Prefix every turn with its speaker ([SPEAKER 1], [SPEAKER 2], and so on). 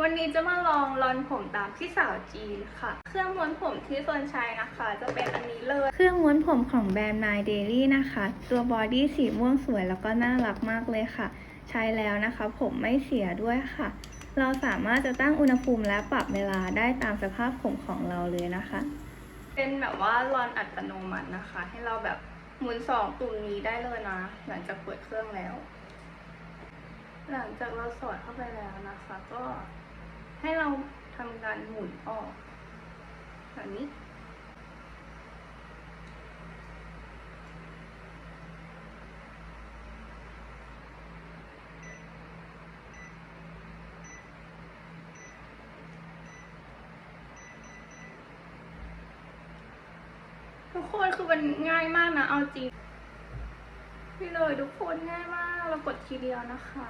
[SPEAKER 1] วันนี้จะมาลองรอนผมตามพี่สาวจีนค่ะ เครื่องม้วนผมที่ส่วนใช้นะคะ จะเป็นอันนี้เลย เครื่องม้วนผมของแบรนด์ My Daily นะคะ ตัวบอดี้สีม่วงสวยแล้วก็น่ารักมากเลยค่ะ ใช้แล้วนะคะ ผมไม่เสียด้วยค่ะ เราสามารถจะตั้งอุณหภูมิและปรับเวลาได้ตามสภาพผมของเราเลยนะคะ เป็นแบบว่ารอนอัตโนมัตินะคะ ให้เราแบบหมุนสองตุ่มนี้ได้เลยนะ หลังจากเปิดเครื่องแล้ว หลังจากเราสอดเข้าไปแล้วนะคะ ก็ให้เราทำการหมุนออกแบบนี้ทุกคนคือมันง่ายมากนะ เอาจริงพี่เลยทุกคนง่ายมาก เรากดทีเดียวนะคะ